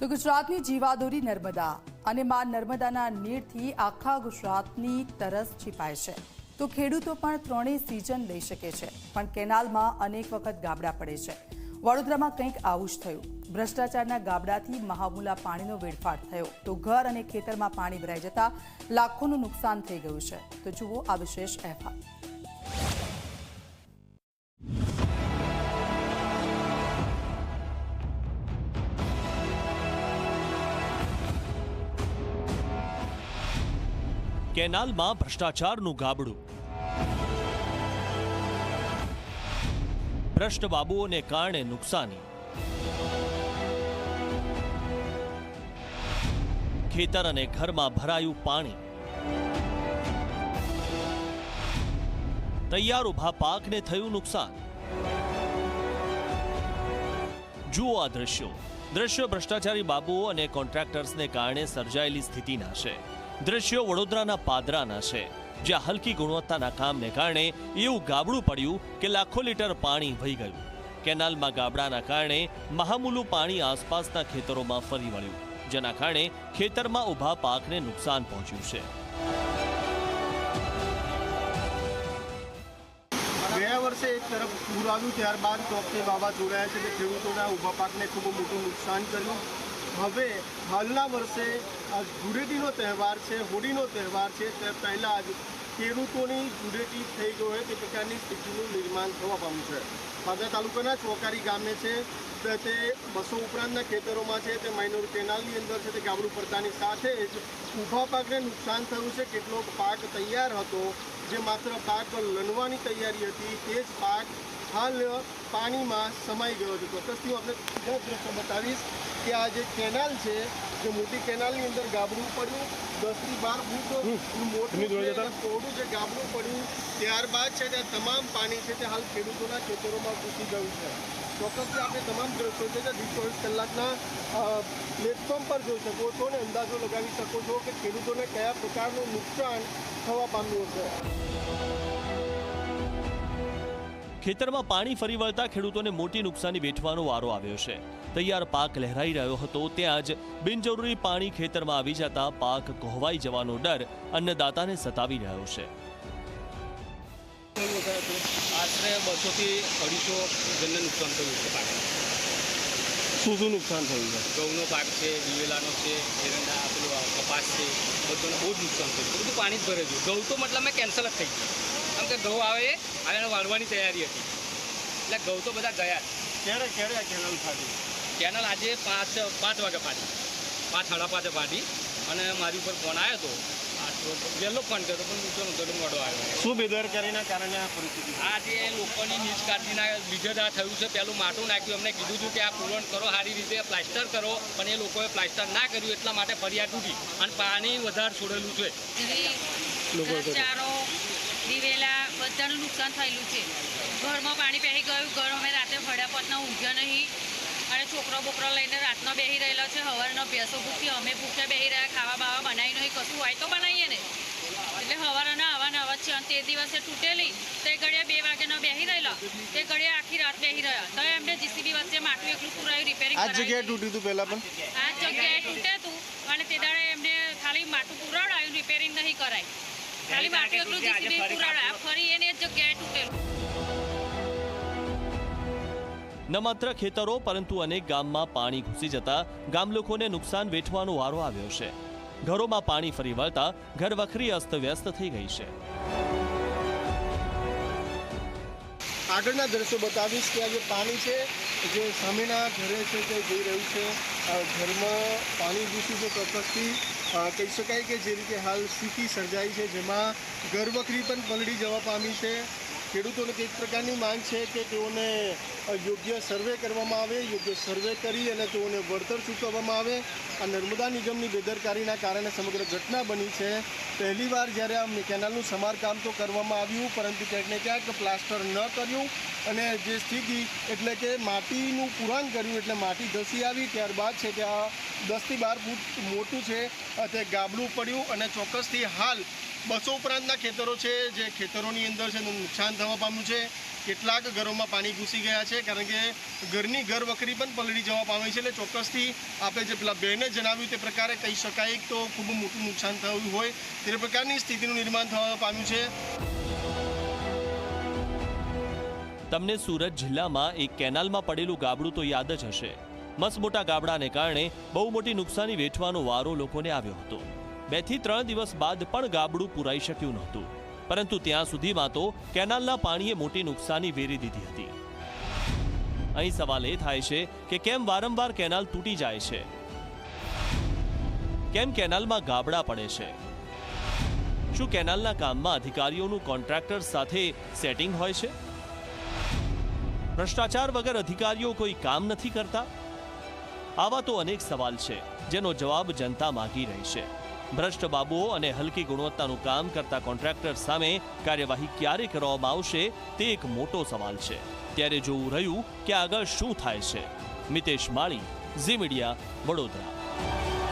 તો ગુજરાતની જીવાદોરી નર્મદા અને માં નર્મદાના નીરથી આખા ગુજરાતની તરસ છીપાય છે. તો ખેડૂતો પણ ત્રણેય સિઝન લઈ શકે છે, પણ કેનાલમાં અનેક વખત ગાબડા પડે છે. વડોદરામાં કંઈક આવું જ થયું. ભ્રષ્ટાચારના ગાબડાથી મહામુલા પાણીનો વેડફાટ થયો. તો ઘર અને ખેતરમાં પાણી ભરાઈ જતા લાખોનું નુકસાન થઈ ગયું છે. તો જુઓ આ વિશેષ અહેવાલ. કેનાલમાં ભ્રષ્ટાચારનું ગાબડું. ભ્રષ્ટ બાબુઓને કારણે નુકસાની. ખેતર અને ઘરમાં ભરાયું પાણી. તૈયાર ઊભા પાકને થયું નુકસાન. જુઓ આ દ્રશ્યો. દ્રશ્યો ભ્રષ્ટાચારી બાબુઓ અને કોન્ટ્રાક્ટર્સને કારણે સર્જાયેલી સ્થિતિના છે. દ્રશ્યો વડોદરાના પાદરાના છે, જ્યાં હલકી ગુણવત્તાના કામને કારણે એવું ગાબડું પડ્યું કે લાખો લીટર પાણી વહી ગયું. કેનાલમાં ગાબડાના કારણે મહામૂલું પાણી આસપાસના ખેતરોમાં ફરી વળ્યું, જેના કારણે ખેતરમાં ઊભા પાકને નુકસાન પહોંચ્યું છે. ગયા વર્ષે એક તરફ પૂર આવ્યું, ત્યારબાદ ચોકથી વાવાઝોડાયા છે તે ખેડૂતોના ઊભા પાકને ખૂબ મોટું નુકસાન કર્યું. હવે હાલના વર્ષે આ ધૂળેટીનો તહેવાર છે, હોળીનો તહેવાર છે, તે પહેલાં જ ખેડૂતોની ધૂળેટી થઈ ગયો હોય તે પ્રકારની સ્થિતિનું નિર્માણ થવા પામ્યું છે. પાદરા તાલુકાના ચોકારી ગામે છે, તે- બસો ઉપરાંતના ખેતરોમાં છે, તે માઇનોર કેનાલની અંદર છે, તે ગાબડું પડતાની સાથે જ ઊભા પાકને નુકસાન થયું છે. કેટલોક પાક તૈયાર હતો, જે માત્ર પાક લણવાની તૈયારી હતી, તે જ પાક હાલ પાણીમાં સમાઈ ગયો છે ચોક્કસથી હું આપણે સીધા જ દ્રશ્ય બતાવીશ કે આ જે કેનાલ છે જે મોટી કેનાલની અંદર ગાબડું પડ્યું દસથી બાર ફૂટ મોટું અને જે ગાબડું પડ્યું ત્યારબાદ છે ત્યાં તમામ પાણી છે તે હાલ ખેડૂતોના ખેતરોમાં ઘૂસી ગયું છે. ચોક્કસથી આપણે તમામ દ્રશ્યો છે તે વીસ ચોવીસ કલાકના પ્લેટફોર્મ પર જોઈ શકો છો અને અંદાજો લગાવી શકો છો કે ખેડૂતોને કયા પ્રકારનું નુકસાન થવા પામ્યું છે ખેતરમાં પાણી ફરી વળતા ખેડૂતોને મોટી નુકસાની વેઠવાનો વારો આવ્યો છે. તૈયાર પાક લહેરાઈ રહ્યો હતો ત્યાં જ બિનજરૂરી પાણી ખેતરમાં આવી જતા પાક કોહવાઈ જવાનો ડર અન્નદાતાને સતાવી રહ્યો છે. આશરે બસોથી અઢીસો જણને નુકસાન થયું છે શું શું નુકસાન થયું છે? ઘઉંનો પાક છે દિવેલાનો છે એરંડા પેલું આ કપાસ છે બધું બહુ જ નુકસાન થયું બધું પાણી જ ભરે છે. ઘઉં તો મતલબ મેં કેન્સલ જ થઈ ગયું. કેમ કે ઘઉં આવે અને એને વાળવાની તૈયારી હતી. એટલે ઘઉં તો બધા ગયા. ક્યારે ક્યારે આ કેનલ ફાટી કેનલ આજે પાંચ પાંચ વાગે ફાટી પાંચ સાડા પાંચે ફાટી અને મારી ઉપર ફોન આવ્યો હતો આ તો વહેલો ફોન કર્યો પણ ઊંચો નહોતો મોડો આવ્યો. શું બેદરકારીના કારણે આ પરિસ્થિતિ? આ જે લોકોની નિષ્કાળજીના લીધે જ આ થયું છે પેલું માટું નાખ્યું અમને કીધું હતું કે આ પૂરણ કરો સારી રીતે પ્લાસ્ટર કરો પણ એ લોકોએ પ્લાસ્ટર ના કર્યું એટલા માટે ફરિયાદ તૂટી અને પાણી વધારે છોડેલું છે. ઘરચારો દિવેલા બધાનું નુકસાન થયેલું છે. ઘરમાં પાણી પહેરી ગયું ઘર અમે રાતે ભડ્યા પતના ઊંઘ્યા નહીં. અને છોકરો બોકરો લઈને રાતનો બેહી રહેલો છે સવારનો ભેંસો ભૂખી અમે ભૂખ્યા બેહી રહ્યા ખાવા બાવા બનાવી નહીં કશું હોય તો બનાવીએ ને. એટલે સવારના આવવાના આવા છે અને તે દિવસે તૂટેલી તે ઘડિયા બે વાગ્યાનો બેહી રહેલા તે ઘડિયા આખી રાત બેહી રહ્યા. તો એમને જીસીબી વચ્ચે માટું એકલું પુરાયું રિપેરિંગ આ જગ્યાએ તૂટ્યું હતું પહેલાં પણ? આ જગ્યાએ તૂટે હતું અને તે દાડે એમને ખાલી માટું પુરાવડાયું રિપેરિંગ નહીં કરાય. ખાલી માટું એટલું જીસીબી પુરાવડાય ફરી એને જ જગ્યાએ તૂટેલું ન માત્ર ખેતરો પરંતુ અનેક ગામમાં પાણી ઘૂસી જતા ગામ લોકોને નુકસાન વેઠવાનો વારો આવ્યો છે. ઘરોમાં પાણી ફરી વળતા ઘર વખરી અસ્તવ્યસ્ત થઈ ગઈ છે. આગળના દ્રશ્યો બતાવીશ કે આ જે પાણી છે, જે સામેના ઘરે છે તે જઈ રહ્યું છે. ઘરમાં પાણી ઘૂસ્યું છે, ચોક્કસથી. કહી શકાય કે જે રીતે હાલ સ્થિતિ સર્જાઈ છે, જેમાં ઘરવખરી પણ પલળી જવા પામી છે. ખેડૂતોને કંઈક પ્રકારની માંગ છે કે તેઓને યોગ્ય સર્વે કરવામાં આવે, યોગ્ય સર્વે કરી અને તેઓને વળતર ચૂકવવામાં આવે. આ નર્મદા નિગમની બેદરકારીના કારણે સમગ્ર ઘટના બની છે. પહેલીવાર જ્યારે આ કેનાલનું સમારકામ તો કરવામાં આવ્યું, પરંતુ ક્યાંક ક્યાંક પ્લાસ્ટર ન કર્યું અને જે સ્થિતિ એટલે કે માટીનું પુરાણ કર્યું એટલે માટી ધસી આવી, ત્યારબાદ છે કે આ દસથી બાર ફૂટ મોટું છે તે ગાબડું પડ્યું અને ચોક્કસથી હાલ બસો ઉપરાંતના ખેતરો છે, જે ખેતરોની અંદર છે, નુકસાન થવા પામ્યું છે. કેટલાક ઘરોમાં પાણી ઘૂસી ગયા છે, કારણ કે ઘરની ઘર વખરી પણ પલળી જવા પામી છે. એટલે ચોક્કસથી આપણે જે પેલા બહેને જણાવ્યું તે પ્રકારે કહી શકાય તો ખૂબ મોટું નુકસાન થયું હોય તે પ્રકારની સ્થિતિનું નિર્માણ થવા પામ્યું છે. તમને સુરત જિલ્લામાં એક કેનાલમાં પડેલું ગાબડું તો યાદ જ હશે. મસમોટા ગાબડાને કારણે બહુ મોટી નુકસાની વેઠવાનો વારો લોકોને આવ્યો હતો. બેથી ત્રણ દિવસ બાદ પણ ગાબડું પુરાઈ શક્યું નહોતું. પરંતુ ત્યાં સુધીમાં તો કેનાલના પાણીએ મોટી નુકસાની વેરી દીધી હતી. અહીં સવાલ એ થાય છે કે કેમ વારંવાર કેનાલ તૂટી જાય છે? કેમ કેનાલમાં ગાબડા પડે છે? શું કેનાલના કામમાં અધિકારીઓનું કોન્ટ્રાક્ટર સાથે સેટિંગ હોય છે? ભ્રષ્ટાચાર વગર અધિકારીઓ કોઈ કામ નથી કરતા? આવા તો અનેક સવાલ છે, જેનો જવાબ જનતા માગી રહી છે. ભ્રષ્ટ બાબુઓ અને હલકી ગુણવત્તાનું કામ કરતા કોન્ટ્રાક્ટર સામે કાર્યવાહી ક્યારે કરવામાં આવશે તે એક મોટો સવાલ છે. ત્યારે જોવું રહ્યું કે આગળ શું થાય છે. મિતેશ માળી, ઝી મીડિયા, વડોદરા.